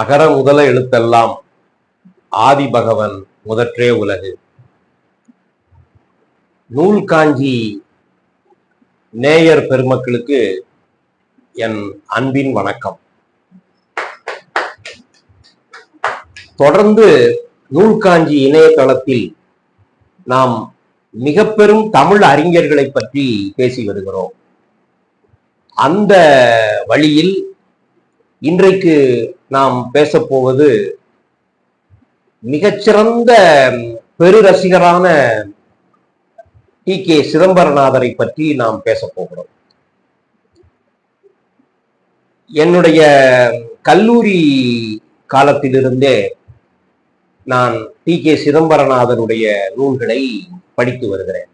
அகர முதல எழுத்தெல்லாம் ஆதி பகவன் முதற்றே உலகு. நூல் காஞ்சி நேயர் பெருமக்களுக்கு என் அன்பின் வணக்கம். தொடர்ந்து நூல்காஞ்சி இணையதளத்தில் நாம் மிக பெரும் தமிழ் அறிஞர்களை பற்றி பேசி வருகிறோம். அந்த வழியில் இன்றைக்கு நாம் பேசப்போவது மிகச்சிறந்த பெரு ரசிகரான டி கே சிதம்பரநாதரை பற்றி நாம் பேசப்போகிறோம். என்னுடைய கல்லூரி காலத்திலிருந்தே நான் டி கே சிதம்பரநாதனுடைய நூல்களை படித்து வருகிறேன்.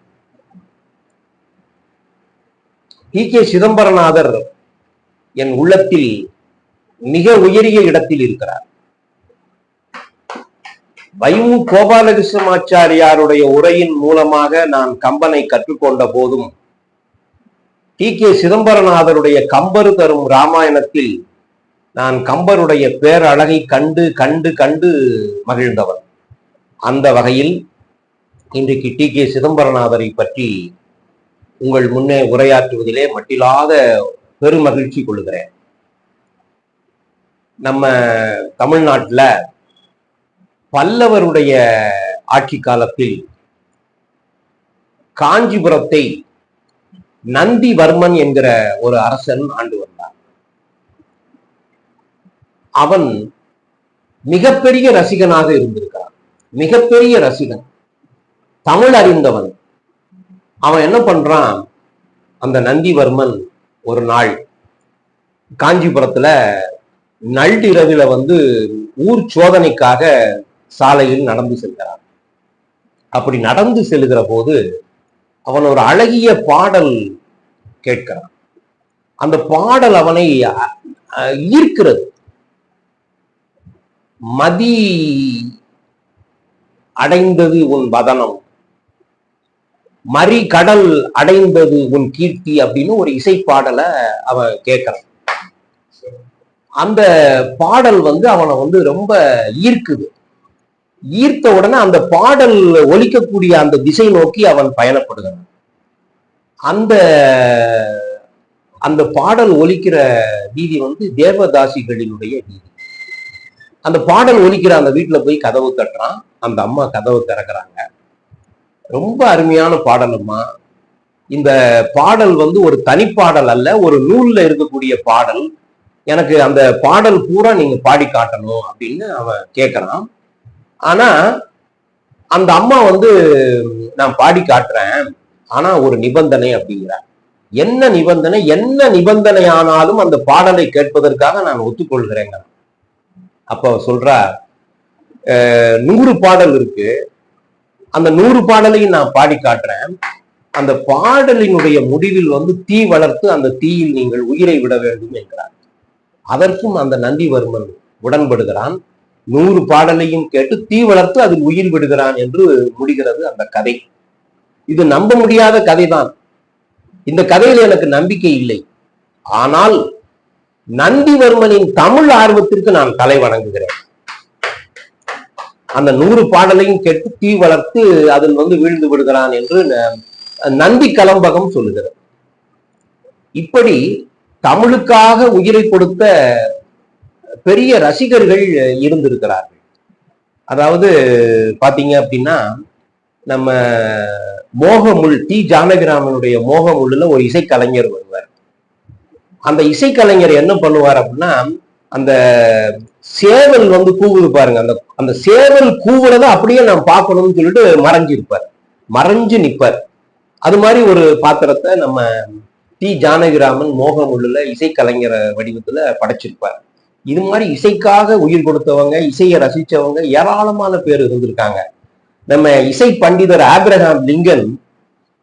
டி கே சிதம்பரநாதர் என் உள்ளத்தில் மிக உயரிய இடத்தில் இருக்கிறார். வைமு கோபாலகிருஷ்ணமாச்சாரியாருடைய உரையின் மூலமாக நான் கம்பனை கற்றுக்கொண்ட போதும் டி. கே. சிதம்பரநாதருடைய கம்பரு தரும் ராமாயணத்தில் நான் கம்பருடைய பேரழகை கண்டு கண்டு கண்டு மகிழ்ந்தவன். அந்த வகையில் இன்றைக்கு டி. கே. சிதம்பரநாதரை பற்றி உங்கள் முன்னே உரையாற்றுவதிலே மட்டில்லாத பெருமகிழ்ச்சி கொள்கிறேன் நம்ம தமிழ்நாட்டில் பல்லவருடைய ஆட்சி காலத்தில் காஞ்சிபுரத்தை நந்திவர்மன் என்கிற ஒரு அரசன் ஆண்டு வந்தான். அவன் மிகப்பெரிய ரசிகனாக இருந்திருக்கிறான். மிகப்பெரிய ரசிகன். தமிழ் அறிந்தவன். அவன் என்ன பண்றான்? அந்த நந்திவர்மன் ஒரு நாள் காஞ்சிபுரத்துல நள்ளிரவில வந்து ஊர் சோதனைக்காக சாலையில் நடந்து செல்கிறான். அப்படி நடந்து செல்கிற போது அவன் ஒரு அழகிய பாடல் கேட்கிறான். அந்த பாடல் அவனை ஈர்க்கிறது. மதி அடைந்தது உன் வதனம். மறி கடல் அடைந்தது உன் கீர்த்தி அப்படின்னு ஒரு இசை பாடலை அவன் கேட்கிறான். அந்த பாடல் வந்து அவனை வந்து ரொம்ப ஈர்க்குது. ஈர்த்த உடனே அந்த பாடல் ஒலிக்கக்கூடிய அந்த திசை நோக்கி அவன் பயணப்படுகிறான். அந்த அந்த பாடல் ஒலிக்கிற வீதி வந்து தேவதாசிகளினுடைய வீதி. அந்த பாடல் ஒலிக்கிற அந்த வீட்டுல போய் கதவு தட்டுறான். அந்த அம்மா கதவு திறக்கிறாங்க. ரொம்ப அருமையான பாடலம்மா. இந்த பாடல் வந்து ஒரு தனிப்பாடல் அல்ல ஒரு நூல்ல இருக்கக்கூடிய பாடல். எனக்கு அந்த பாடல் பூரா நீங்க பாடி காட்டணும் அப்படின்னு அவன் கேட்கறான் ஆனா அந்த அம்மா வந்து நான் பாடி காட்டுறேன் ஆனா ஒரு நிபந்தனை அப்படிங்கிறார். என்ன நிபந்தனை? என்ன நிபந்தனை ஆனாலும் அந்த பாடலை கேட்பதற்காக நான் ஒத்துக்கொள்கிறேங்க அப்ப சொல்ற சொல்றா நூறு பாடல் இருக்கு. அந்த நூறு பாடலையும் நான் பாடி காட்டுறேன். அந்த பாடலினுடைய முடிவில் வந்து தீ வளர்த்து அந்த தீயில் நீங்கள் உயிரை விட வேண்டும் என்கிறார். அதற்கும் அந்த நந்திவர்மன் உடன்படுகிறான். நூறு பாடலையும் கேட்டு தீ வளர்த்து அதில் உயிர் விடுகிறான் என்று முடிகிறது அந்த கதை. இது நம்ப முடியாத கதைதான். இந்த கதையில் எனக்கு நம்பிக்கை இல்லை. ஆனால் நந்திவர்மனின் தமிழ் ஆர்வத்திற்கு நான் தலை வணங்குகிறேன். அந்த நூறு பாடலையும் கேட்டு தீ வளர்த்து அதில் வந்து வீழ்ந்து விடுகிறான் என்று ந- நந்தி கலம்பகம் சொல்லுகிறது. இப்படி தமிழுக்காக உயிரை கொடுத்த பெரிய ரசிகர்கள் இருந்திருக்கிறார்கள். அதாவது பாத்தீங்க அப்படின்னா நம்ம மோகமுள் டி. ஜானகிராமனுடைய மோகமுள்ள ஒரு இசைக்கலைஞர் வருவார். அந்த இசைக்கலைஞர் என்ன பண்ணுவார் அப்படின்னா அந்த சேவல் வந்து கூவுது பாருங்க அந்த அந்த சேவல் கூவுறத அப்படியே நான் பார்க்கணும்னு சொல்லிட்டு மறைஞ்சிருப்பார். மறைஞ்சு நிற்பார் அது மாதிரி ஒரு பாத்திரத்தை நம்ம டி ஜானகிராமன் மோகமுள்ளுல இசைக்கலைஞர் வடிவத்துல படைச்சிருப்பார். இது மாதிரி இசைக்காக உயிர் கொடுத்தவங்க இசையை ரசிச்சவங்க ஏராளமான பேர் இருந்திருக்காங்க. நம்ம இசை பண்டிதர் Abraham Lincoln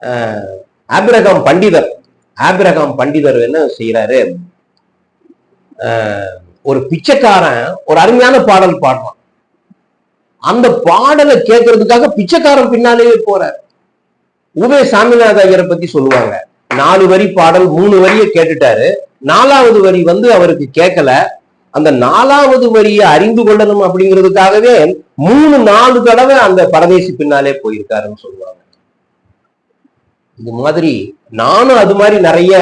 ah, Abraham Pandithar Abraham Pandithar என்ன செய்யறாரு ஆஹ், ஒரு பிச்சைக்காரன் ஒரு அருமையான பாடல் பாடுறான். அந்த பாடலை கேட்கறதுக்காக பிச்சைக்காரன் பின்னாலேயே போறார். உவே சாமிநாத ஐயரை பத்தி சொல்லுவாங்க. நாலு வரி பாடல் மூணு வரியை கேட்டுட்டாரு. நாலாவது வரி வந்து அவருக்கு கேட்கல. அந்த நாலாவது வரியை அறிந்து கொள்ளணும் அப்படிங்கிறதுக்காகவே மூணு நாலு தடவை அந்த பரதேசி பின்னாலே போயிருக்காருன்னு சொல்லுவாங்க. இது மாதிரி நானும் அது மாதிரி நிறைய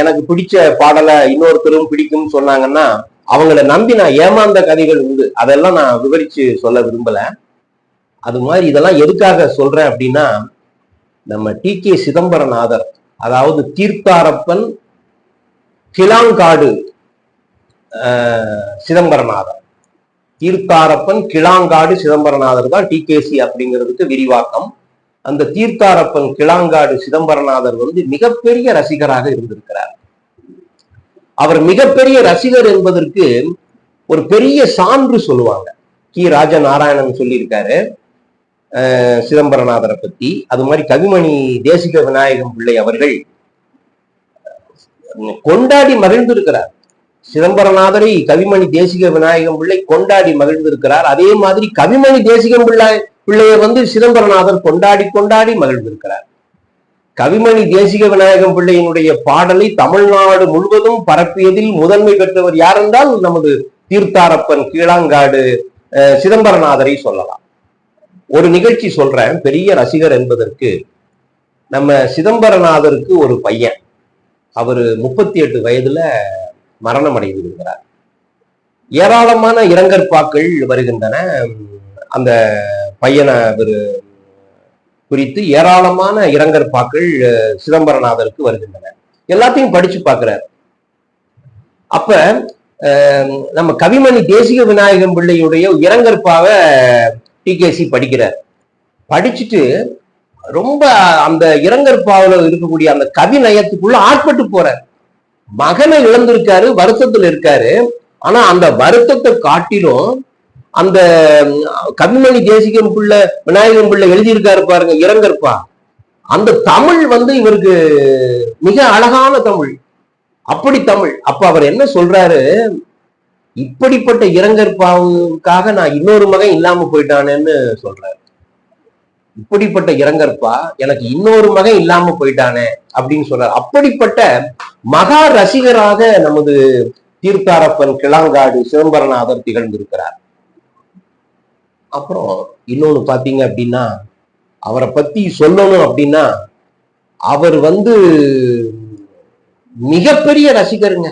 எனக்கு பிடிச்ச பாடலை இன்னொருத்தரும் பிடிக்கும்னு சொன்னாங்கன்னா அவங்கள நம்பி நான் ஏமாந்த கதைகள் உண்டு. அதெல்லாம் நான் விவரிச்சு சொல்ல விரும்பல. அது மாதிரி இதெல்லாம் எதுக்காக சொல்றேன் அப்படின்னா நம்ம டி கே சிதம்பரநாதர் அதாவது தீர்த்தாரப்பன் கிளாங்காடு ஆஹ், சிதம்பரநாதர். தீர்த்தாரப்பன் கிளாங்காடு சிதம்பரநாதர் தான் டிகேசி அப்படிங்கிறதுக்கு விரிவாக்கம். அந்த தீர்த்தாரப்பன் கிளாங்காடு சிதம்பரநாதர் வந்து மிகப்பெரிய ரசிகராக இருந்திருக்கிறார். அவர் மிகப்பெரிய ரசிகர் என்பதற்கு ஒரு பெரிய சான்று சொல்லுவாங்க. கி. ராஜநாராயணன் சொல்லியிருக்காரு. சிதம்பரநாதரை பத்தி. அது மாதிரி கவிமணி தேசிக விநாயகம் பிள்ளை அவர்கள் கொண்டாடி மகிழ்ந்திருக்கிறார். சிதம்பரநாதரை கவிமணி தேசிக விநாயகம் பிள்ளை கொண்டாடி மகிழ்ந்திருக்கிறார். அதே மாதிரி கவிமணி தேசிகம் பிள்ளை பிள்ளையை வந்து சிதம்பரநாதர் கொண்டாடி கொண்டாடி மகிழ்ந்திருக்கிறார். கவிமணி தேசிக விநாயகம் பிள்ளையினுடைய பாடலை தமிழ்நாடு முழுவதும் பரப்பியதில் முதன்மை பெற்றவர் யார் என்றால் நமது தீர்த்தாரப்பன் கீழாங்காடு சிதம்பரநாதரை சொல்லலாம். ஒரு நிகழ்ச்சி சொல்றேன். பெரிய ரசிகர் என்பதற்கு நம்ம சிதம்பரநாதருக்கு ஒரு பையன். அவர் முப்பத்தி எட்டு வயதுல மரணம் அடைந்திருக்கிறார். ஏராளமான இரங்கற்பாக்கள் வருகின்றன. அந்த பையனை அவர் குறித்து ஏராளமான இரங்கற்பாக்கள் சிதம்பரநாதருக்கு வருகின்றன. எல்லாத்தையும் படிச்சு பார்க்கிறார் அப்ப நம்ம கவிமணி தேசிக விநாயகம் பிள்ளையுடைய இரங்கற்பாவை டிகேசி படிக்கிறார். படிச்சுட்டு ரொம்ப அந்த இரங்கற்பாவில் இருக்கக்கூடிய அந்த கவி நயத்துக்குள்ள ஆட்பட்டு போறார். மகனை இழந்திருக்காரு வருத்தத்துல இருக்காரு. ஆனா அந்த வருத்தத்தை காட்டிலும் அந்த கவிமணி தேசிகம் பிள்ளை விநாயகம் பிள்ளை எழுதியிருக்காரு பாருங்க இறங்கற்பா அந்த தமிழ் வந்து இவருக்கு மிக அழகான தமிழ். அப்படி தமிழ். அப்ப அவர் என்ன சொல்றாரு? இப்படிப்பட்ட இரங்கற்பாவுக்காக நான் இன்னொரு மகன் இல்லாம போயிட்டானேன்னு சொல்றாரு. இப்படிப்பட்ட இரங்கற்பா எனக்கு இன்னொரு மகன் இல்லாம போயிட்டானே அப்படின்னு சொல்றாரு. அப்படிப்பட்ட மகா ரசிகராக நமது தீர்த்தாரப்பன் கிளாங்காடு சிதம்பரநாதர் திகழ்ந்திருக்கிறார். அப்புறம் இன்னொன்னு பாத்தீங்க அப்படின்னா அவரை பத்தி சொல்லணும் அப்படின்னா அவர் வந்து மிகப்பெரிய ரசிகருங்க.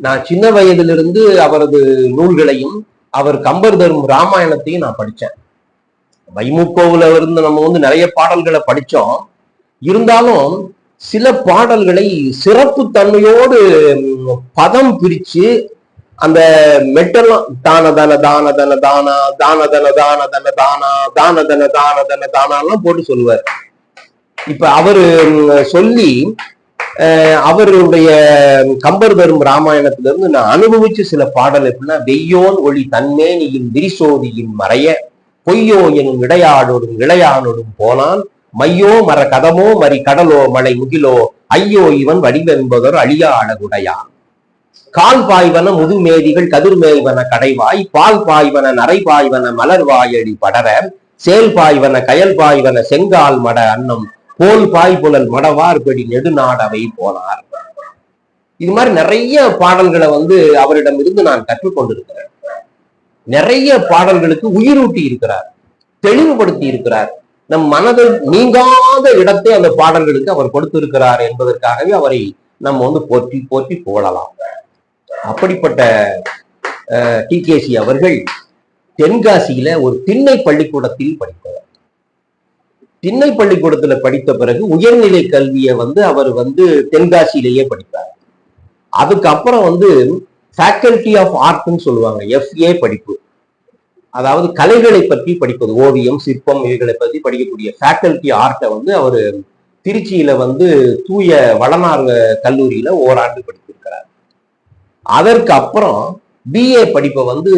நான் சின்ன வயதிலிருந்து அவரது நூல்களையும் அவர் கம்பர் தரும் ராமாயணத்தையும் நான் படிச்சேன். வைமுகோவுல இருந்து நம்ம வந்து நிறைய பாடல்களை படிச்சோம். இருந்தாலும் சில பாடல்களை சிறப்பு தன்மையோடு பதம் பிரிச்சு அந்த மெட்டெல்லாம் தான தன தான தன தானா தான தன தான தன தானா தான தன தான தன தானாலாம் போட்டு சொல்லுவார். இப்ப அவரு சொல்லி அஹ், அவருடைய கம்பர் தரும் ராமாயணத்திலிருந்து நான் அனுபவிச்சு சில பாடல் எப்படின்னா வெய்யோன் ஒளி தன்மேனியின் விரிசோதியின் மறைய பொய்யோ எனும் இடையாடோடும் இளையானோடும் போனான். மையோ மர கதமோ மறி கடலோ மலை முகிலோ ஐயோ இவன் வடிவென்பதொரு அழியா அழகுடையான் கால் பாய்வன முதுமேதிகள் கதிர்மேய்வன கடைவாய் பால் பாய்வன நரை பாய்வன மலர்வாயடி படர சேல் பாய்வன கயல் பாய்வன செங்கால் மட அன்னம் போல் பாய் புலல் மடவார்படி நெடுநாடவை போனார். இது மாதிரி நிறைய பாடல்களை வந்து அவரிடம் இருந்து நான் கற்றுக்கொண்டிருக்கிறேன். நிறைய பாடல்களுக்கு உயிரூட்டி இருக்கிறார் தெளிவுபடுத்தி இருக்கிறார். நம் மனதில் நீங்காத இடத்தை அந்த பாடல்களுக்கு அவர் கொடுத்திருக்கிறார் என்பதற்காகவே அவரை நம்ம வந்து போற்றி போற்றி புகழலாம் அப்படிப்பட்ட டிகேசி அவர்கள் தென்காசியில ஒரு திண்ணை பள்ளிக்கூடத்தில் படித்தவர். திண்ணை பள்ளிக்கூடத்துல படித்த பிறகு உயர்நிலை கல்வியை வந்து அவர் வந்து தென்காசியிலேயே படித்தார் அதுக்கப்புறம் வந்து ஃபேக்கல்டி ஆஃப் ஆர்ட்னு சொல்லுவாங்க எஃப்ஏ படிப்பு. அதாவது கலைகளை பற்றி படிப்பது ஓவியம் சிற்பம் இவைகளை பற்றி படிக்கக்கூடிய ஃபேக்கல்டி ஆர்ட்டை வந்து அவர் திருச்சியில வந்து தூய வளனார் கல்லூரியில ஓராண்டு படித்திருக்கிறார். அதற்கு அப்புறம் பிஏ படிப்பை வந்து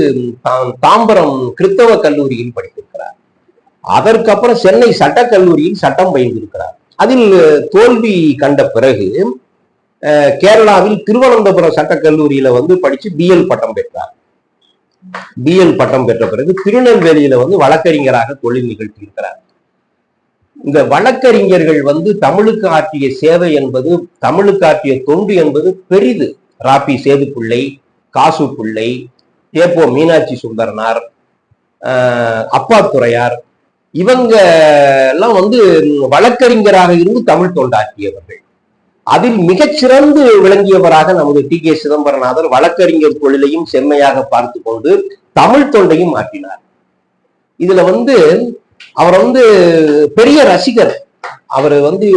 தாம் தாம்பரம் கிறித்தவ கல்லூரியில் படித்திருக்கிறார். அதற்கப்புறம் சென்னை சட்டக்கல்லூரியில் சட்டம் பயின்றிருக்கிறார். அதில் தோல்வி கண்ட பிறகு கேரளாவில் திருவனந்தபுரம் சட்டக்கல்லூரியில வந்து படிச்சு பிஎல் பட்டம் பெற்றார். பிஎல் பட்டம் பெற்ற பிறகு திருநெல்வேலியில வந்து வழக்கறிஞராக தொழில் நிகழ்த்தியிருக்கிறார். இந்த வழக்கறிஞர்கள் வந்து தமிழுக்கு ஆற்றிய சேவை என்பது தமிழுக்கு ஆற்றிய தொண்டு என்பது பெரிது. ராபி சேதுப்பிள்ளை காசு பிள்ளை ஏப்போ மீனாட்சி சுந்தரனார் அப்பா துறையார் இவங்க எல்லாம் வந்து வழக்கறிஞராக இருந்து தமிழ் தொண்டாற்றியவர்கள். அதில் மிகச்சிறந்து விளங்கியவராக நமது டி கே சிதம்பரநாதர் வழக்கறிஞர் தொழிலையும் செம்மையாக பார்த்து கொண்டு தமிழ் தொண்டையும் ஆற்றினார். இதுல வந்து அவர் வந்து பெரிய ரசிகர். அவர் வந்து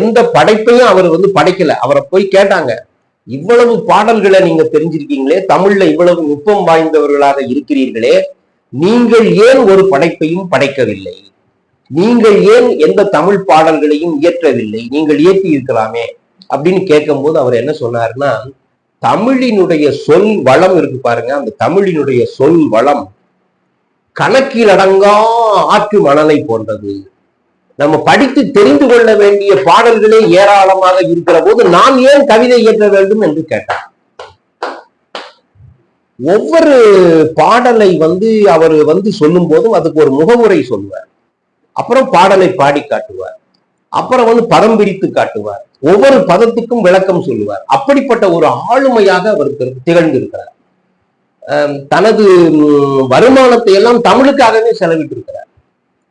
எந்த படைப்பையும் அவர் வந்து படைக்கல. அவரை போய் கேட்டாங்க இவ்வளவு பாடல்களை நீங்க தெரிஞ்சிருக்கீங்களே தமிழ்ல இவ்வளவு நுட்பம் வாய்ந்தவர்களாக இருக்கிறீர்களே நீங்கள் ஏன் ஒரு படைப்பையும் படைக்கவில்லை? நீங்கள் ஏன் எந்த தமிழ் பாடல்களையும் இயற்றவில்லை? நீங்கள் இயற்றி இருக்கலாமே அப்படின்னு கேட்கும்போது அவர் என்ன சொன்னாருன்னா தமிழினுடைய சொல் வளம் இருக்கு பாருங்க அந்த தமிழினுடைய சொல் வளம் கணக்கில் அடங்கா ஆற்று மணலை போன்றது. நம்ம படித்து தெரிந்து கொள்ள வேண்டிய பாடல்களே ஏராளமாக இருக்கிற போது நான் ஏன் கவிதை இயற்ற வேண்டும்? என்று கேட்டார். ஒவ்வொரு பாடலை வந்து அவர் வந்து சொல்லும் போதும் அதுக்கு ஒரு முகமுறை சொல்லுவார். அப்புறம் பாடலை பாடி காட்டுவார். அப்புறம் வந்து பதம் பிரித்து காட்டுவார். ஒவ்வொரு பதத்துக்கும் விளக்கம் சொல்லுவார். அப்படிப்பட்ட ஒரு ஆளுமையாக அவர் திரு- திகழ்ந்திருக்கிறார். தனது வருமானத்தை எல்லாம் தமிழுக்காகவே செலவிட்டு இருக்கிறார்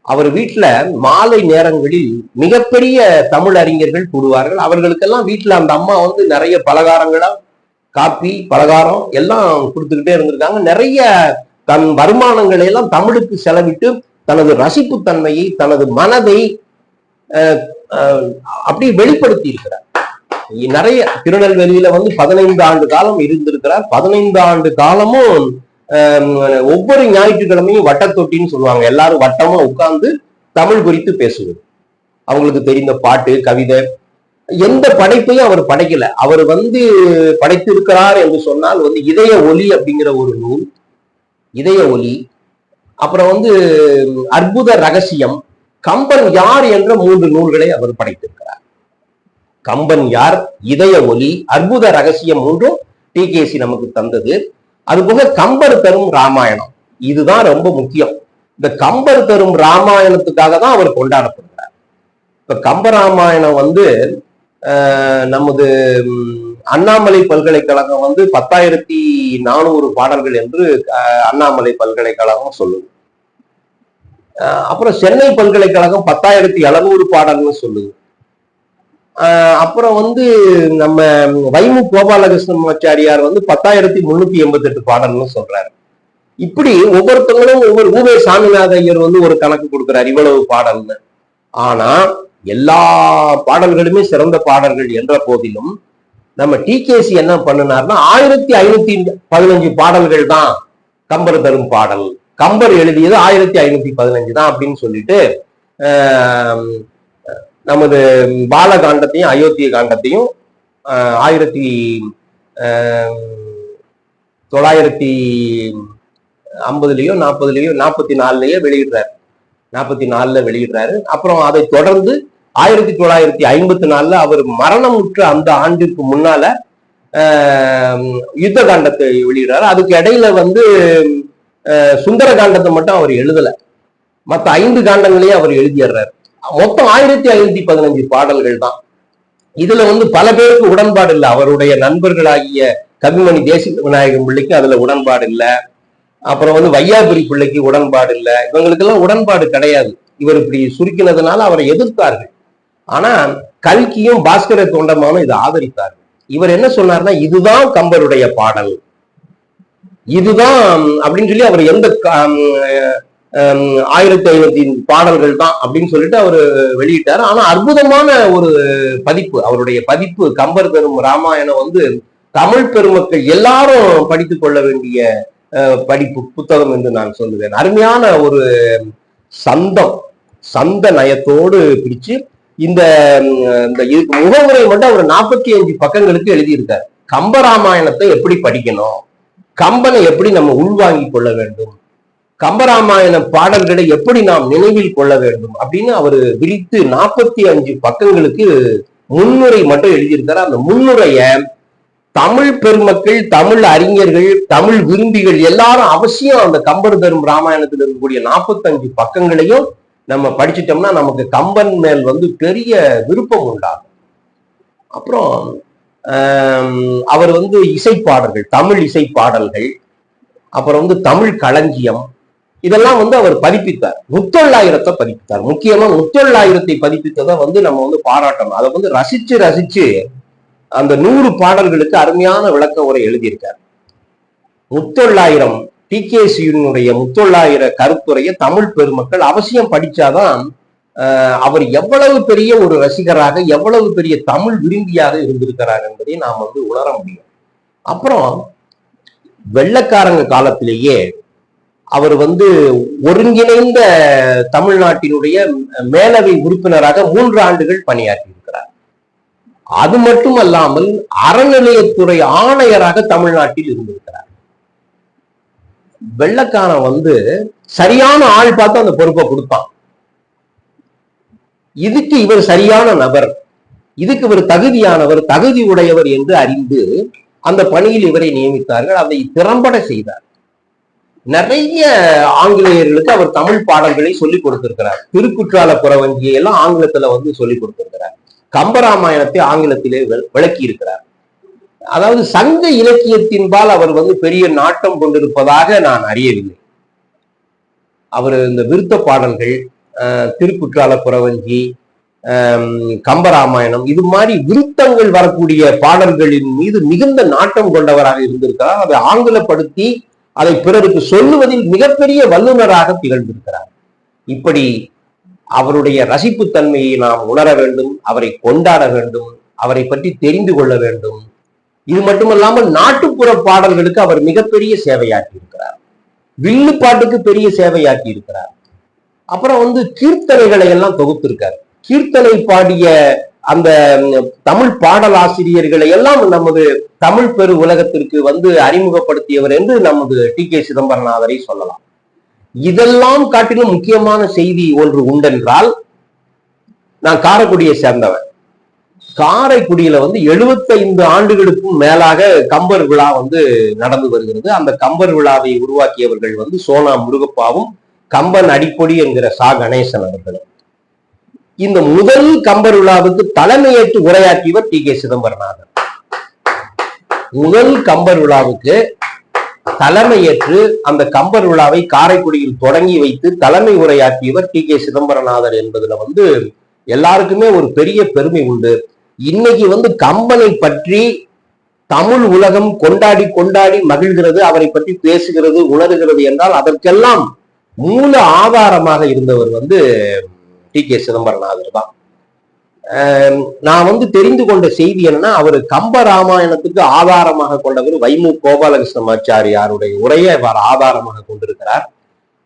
அவர் வீட்டில் மாலை நேரங்களில் மிகப்பெரிய தமிழ் அறிஞர்கள் கூடுவார்கள். அவர்களுக்கெல்லாம் வீட்டில் அந்த அம்மா வந்து நிறைய பலகாரங்களாக காப்பி பலகாரம் எல்லாம் கொடுத்துக்கிட்டே இருந்திருக்காங்க. நிறைய தன் வருமானங்களை எல்லாம் தமிழுக்கு செலவிட்டு தனது ரசிப்புத்தன்மையை தனது மனதை அஹ், அஹ், அப்படி வெளிப்படுத்தி இருக்கிறார். நிறைய திருநெல்வேலியில வந்து பதினைந்து ஆண்டு காலம் இருந்திருக்கிறார். பதினைந்து ஆண்டு காலமும் ஒவ்வொரு ஞாயிற்றுக்கிழமையும் வட்டத்தொட்டின்னு சொல்லுவாங்க. எல்லாரும் வட்டமா உட்கார்ந்து தமிழ் குறித்து பேசுவது. அவங்களுக்கு தெரிந்த பாட்டு கவிதை எந்த படைப்பையும் அவர் படைக்கல. அவர் வந்து படைத்திருக்கிறார் என்று சொன்னால் வந்து இதய ஒலி அப்படிங்கிற ஒரு நூல் இதய ஒலி. அப்புறம் வந்து அற்புத ரகசியம். கம்பன் யார் என்ற மூன்று நூல்களை அவர் படைத்திருக்கிறார். கம்பன் யார்? இதய ஒலி. அற்புத ரகசியம் மூன்றும் டிகேசி நமக்கு தந்தது. அதுபோக கம்பர் தரும் ராமாயணம். இதுதான் ரொம்ப முக்கியம். இந்த கம்பர் தரும் ராமாயணத்துக்காக தான் அவர் கொண்டாடப்படுகிறார். இப்ப கம்பராமாயணம் வந்து நமது அண்ணாமலை பல்கலைக்கழகம் வந்து பத்தாயிரத்தி நானூறு பாடல்கள் என்று அஹ், அண்ணாமலை பல்கலைக்கழகம் சொல்லுது. அப்புறம் சென்னை பல்கலைக்கழகம் பத்தாயிரத்தி எழுநூறு பாடல்னு சொல்லுது. அப்புறம் வந்து நம்ம வைமு கோபாலகிருஷ்ணமாச்சாரியார் வந்து பத்தாயிரத்தி முன்னூத்தி எண்பத்தி எட்டு பாடல்னு சொல்றாரு. இப்படி ஒவ்வொருத்தவங்களும் ஒவ்வொரு ஊவே சாமிநாத ஐயர் வந்து ஒரு கணக்கு கொடுக்கிறார் இவ்வளவு பாடல்னு. ஆனா எல்லா பாடல்களுமே சிறந்த பாடல்கள் என்ற போதிலும் நம்ம டிகேசி என்ன பண்ணினார்னா ஆயிரத்தி ஐநூத்தி பதினஞ்சு பாடல்கள் தான் கம்பர் தரும் பாடல். கம்பர் எழுதியது ஆயிரத்தி ஐநூத்தி பதினஞ்சு தான் அப்படின்னு சொல்லிட்டு நமது நமது பாலகாண்டத்தையும் அயோத்திய காண்டத்தையும் ஆயிரத்தி தொள்ளாயிரத்தி ஐம்பதுலயோ நாற்பதுலயோ நாற்பத்தி நாலுலயோ வெளியிடுறாரு. நாற்பத்தி நாலுல வெளியிடுறாரு. அப்புறம் அதை தொடர்ந்து ஆயிரத்தி தொள்ளாயிரத்தி ஐம்பத்தி நாலுல அவர் மரணமுற்ற அந்த ஆண்டிற்கு முன்னால யுத்த காண்டத்தை வெளியிடுறாரு. அதுக்கு இடையில வந்து ஆஹ், சுந்தர காண்டத்தை மட்டும் அவர் எழுதல. மற்ற ஐந்து காண்டங்களையும் அவர் எழுதிடுறாரு. மொத்தம் ஆயிரத்தி ஐநூத்தி பதினஞ்சு பாடல்கள் தான். இதுல வந்து பல பேருக்கு உடன்பாடு இல்லை. அவருடைய நண்பர்களாகிய கவிமணி தேசிய விநாயகம் பிள்ளைக்கு அதுல உடன்பாடு இல்லை. அப்புறம் வந்து வையாபுரி பிள்ளைக்கு உடன்பாடு இல்லை. இவங்களுக்கெல்லாம் உடன்பாடு கிடையாது. இவர் இப்படி சுருக்கினதுனால அவரை எதிர்த்தார்கள். ஆனா கல்கியும் பாஸ்கர தொண்டமானும் இதை ஆதரித்தார் இவர் என்ன சொன்னார்னா இதுதான் கம்பருடைய பாடல். இதுதான் அப்படின்னு சொல்லி அவர் எந்த ஆயிரத்தி ஐநூத்தி பாடல்கள் தான் அப்படின்னு சொல்லிட்டு அவர் வெளியிட்டார். ஆனா அற்புதமான ஒரு பதிப்பு அவருடைய பதிப்பு கம்பர் பெரும் ராமாயணம் வந்து தமிழ் பெருமக்கள் எல்லாரும் படித்துக் கொள்ள வேண்டிய அஹ், படிப்பு புத்தகம் என்று நான் சொல்லுவேன். அருமையான ஒரு சந்தம் சந்த நயத்தோடு பிடிச்சு இந்த இந்த இதுக்கு முகவுரை மட்டும் அவர் நாற்பத்தி அஞ்சு பக்கங்களுக்கு எழுதியிருக்கார். கம்பராமாயணத்தை எப்படி படிக்கணும்? கம்பனை எப்படி நம்ம உள்வாங்கி கொள்ள வேண்டும்? கம்பராமாயண பாடல்களை எப்படி நாம் நினைவில் கொள்ள வேண்டும்? அப்படின்னு அவர் விரித்து நாற்பத்தி அஞ்சு பக்கங்களுக்கு முன்னுரை மட்டும் எழுதியிருக்காரு. அந்த முன்னுரைய தமிழ் பெருமக்கள் தமிழ் அறிஞர்கள் தமிழ் விரும்பிகள் எல்லாரும் அவசியம் அந்த கம்பர் தரும் ராமாயணத்தில் இருக்கக்கூடிய நாற்பத்தஞ்சு பக்கங்களையும் நம்ம படிச்சிட்டோம்னா நமக்கு கம்பன் மேல் வந்து பெரிய விருப்பம் உண்டாகும். அப்புறம் அவர் வந்து இசைப்பாடல்கள் தமிழ் இசைப்பாடல்கள் அப்புறம் வந்து தமிழ் களஞ்சியம் இதெல்லாம் வந்து அவர் பதிப்பித்தார். முத்தொள்ளாயிரத்தை பதிப்பித்தார். முக்கியமா முத்தொள்ளாயிரத்தை பதிப்பித்ததை வந்து நம்ம வந்து பாராட்டணும். அதை வந்து ரசிச்சு ரசிச்சு அந்த நூறு பாடல்களுக்கு அருமையான விளக்க உரை எழுதியிருக்கார். முத்தொள்ளாயிரம் டி கே சியுனுடைய முத்தொள்ளாயிர கருத்துரையை தமிழ் பெருமக்கள் அவசியம் படிச்சாதான் ஆஹ், அவர் எவ்வளவு பெரிய ஒரு ரசிகராக எவ்வளவு பெரிய தமிழ் விரும்பியாக இருந்திருக்கிறார் என்பதை நாம் வந்து உணர முடியும். அப்புறம் வெள்ளக்காரங்க காலத்திலேயே அவர் வந்து ஒருங்கிணைந்த தமிழ்நாட்டினுடைய மேலவை உறுப்பினராக மூன்று ஆண்டுகள் பணியாற்றி இருக்கிறார் அது மட்டுமல்லாமல் அறநிலையத்துறை ஆணையராக தமிழ்நாட்டில் இருந்திருக்கிறார். வெள்ளக்காரன் வந்து சரியான ஆள் பார்த்து அந்த பொறுப்பை கொடுத்தான் இதுக்கு இவர் சரியான நபர். இதுக்கு இவர் தகுதியானவர் தகுதி உடையவர் என்று அறிந்து அந்த பணியில் இவரை நியமித்தார்கள். அதை திறம்பட செய்தார். நிறைய ஆங்கிலேயர்களுக்கு அவர் தமிழ் பாடல்களை சொல்லிக் கொடுத்திருக்கிறார். திருக்குற்றால புறவஞ்சியை எல்லாம் ஆங்கிலத்துல வந்து சொல்லிக் கொடுத்திருக்கிறார். கம்பராமாயணத்தை ஆங்கிலத்திலே விளக்கி இருக்கிறார் அதாவது சங்க இலக்கியத்தின்பால் அவர் வந்து பெரிய நாட்டம் கொண்டிருப்பதாக நான் அறியவில்லை. அவர் இந்த விருத்த பாடல்கள் திருக்குற்றால புறவஞ்சி கம்பராமாயணம் இது மாதிரி விருத்தங்கள் வரக்கூடிய பாடல்களின் மீது மிகுந்த நாட்டம் கொண்டவராக இருந்திருக்கிறார். அதை ஆங்கிலப்படுத்தி அதை பிறருக்கு சொல்லுவதில் மிகப்பெரிய வல்லுநராக திகழ்ந்திருக்கிறார். இப்படி அவருடைய ரசிப்புத்தன்மையை நாம் உணர வேண்டும் அவரை கொண்டாட வேண்டும் அவரை பற்றி தெரிந்து கொள்ள வேண்டும். இது மட்டுமல்லாமல் நாட்டுப்புற பாடல்களுக்கு அவர் மிகப்பெரிய சேவையாற்றி இருக்கிறார் வில்லு பாட்டுக்கு பெரிய சேவையாற்றி இருக்கிறார் அப்புறம் வந்து கீர்த்தனைகளை எல்லாம் தொகுத்திருக்கார். கீர்த்தனை பாடிய அந்த தமிழ் பாடலாசிரியர்களை எல்லாம் நமது தமிழ் பெரு உலகத்திற்கு வந்து அறிமுகப்படுத்தியவர் என்று நமது டி கே சிதம்பரநாதரை சொல்லலாம். இதெல்லாம் காட்டிலும் முக்கியமான செய்தி ஒன்று உண்டென்றால் நான் காரைக்குடியை சேர்ந்தவன். காரைக்குடியில வந்து 75 ஆண்டுகளுக்கும் மேலாக கம்பர் விழா வந்து நடந்து வருகிறது. அந்த கம்பர் விழாவை உருவாக்கியவர்கள் வந்து சோனா முருகப்பாவும் கம்பன் அடிப்பொடி என்கிற சா கணேசன் அவர்களும். இந்த முதல் கம்பர் விழாவுக்கு தலைமையேற்று உரையாற்றியவர் டி கே சிதம்பரநாதன். முதல் கம்பர் விழாவுக்கு தலைமையேற்று அந்த கம்பர் விழாவை காரைக்குடியில் தொடங்கி வைத்து தலைமை உரையாற்றியவர் டி கே சிதம்பரநாதர் என்பதுல வந்து எல்லாருக்குமே ஒரு பெரிய பெருமை உண்டு. இன்னைக்கு வந்து கம்பனை பற்றி தமிழ் உலகம் கொண்டாடி கொண்டாடி மகிழ்கிறது அவரை பற்றி பேசுகிறது உணர்கிறது என்றால் அதற்கெல்லாம் மூல ஆதாரமாக இருந்தவர் வந்து டி கே சிதம்பரநாதர் தான். நான் வந்து தெரிந்து கொண்ட செய்தி என்னன்னா அவர் கம்ப ராமாயணத்துக்கு ஆதாரமாக கொண்டவர் வைமு கோபாலகிருஷ்ணமாச்சாரியாருடைய உரையை அவர் ஆதாரமாக கொண்டிருக்கிறார்.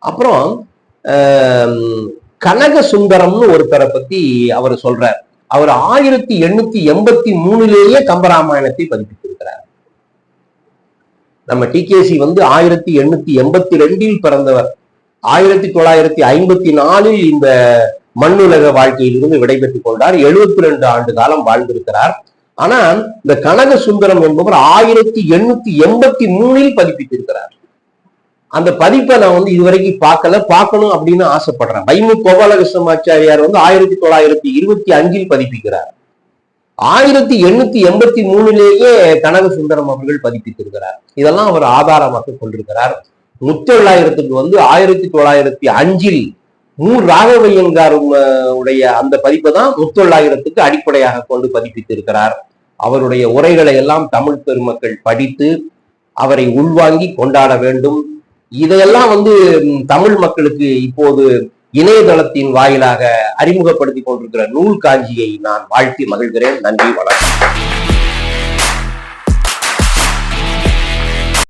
அப்புறம் கனக சுந்தரம்னு ஒருத்தரை பத்தி அவர் சொல்றார். அவர் ஆயிரத்தி எண்ணூத்தி எண்பத்தி மூணுலேயே கம்பராமாயணத்தை பதிப்பித்திருக்கிறார். நம்ம டிகேசி வந்து ஆயிரத்தி எண்ணூத்தி எண்பத்தி ரெண்டில் பிறந்தவர். ஆயிரத்தி தொள்ளாயிரத்தி ஐம்பத்தி நாலில் இந்த மண்ணுலக வாழ்க்கையிலிருந்து விடைபெற்றுக் கொண்டார். எழுபத்தி ரெண்டு ஆண்டு காலம் வாழ்ந்திருக்கிறார். ஆனா இந்த கனக சுந்தரம் என்பவர் ஆயிரத்தி எண்ணூத்தி எண்பத்தி மூணில் பதிப்பித்திருக்கிறார். அந்த பதிப்பை நான் வந்து இதுவரைக்கும் பார்க்கல. பார்க்கணும் அப்படின்னு ஆசைப்படுறேன். வைமு கோபாலகிருஷ்ணமாச்சாரியார் வந்து ஆயிரத்தி தொள்ளாயிரத்தி இருபத்தி அஞ்சில் பதிப்பிக்கிறார். ஆயிரத்தி எண்ணூத்தி எண்பத்தி மூணுலேயே கனக சுந்தரம் அவர்கள் பதிப்பித்திருக்கிறார். இதெல்லாம் அவர் ஆதாரமாக கொண்டிருக்கிறார். முத்தொள்ளாயிரத்துக்கு வந்து ஆயிரத்தி தொள்ளாயிரத்தி அஞ்சில் மு. ராகவையங்கார் உடைய அந்த பதிப்பை தான் முத்தொள்ளாயிரத்துக்கு அடிப்படையாக கொண்டு பதிப்பித்திருக்கிறார். அவருடைய உரைகளை எல்லாம் தமிழ் பெருமக்கள் படித்து அவரை உள்வாங்கி கொண்டாட வேண்டும். இதையெல்லாம் வந்து தமிழ் மக்களுக்கு இப்போது இணையதளத்தின் வாயிலாக அறிமுகப்படுத்தி கொண்டிருக்கிற நூல் காஞ்சியை நான் வாழ்த்தி மகிழ்கிறேன். நன்றி வணக்கம்.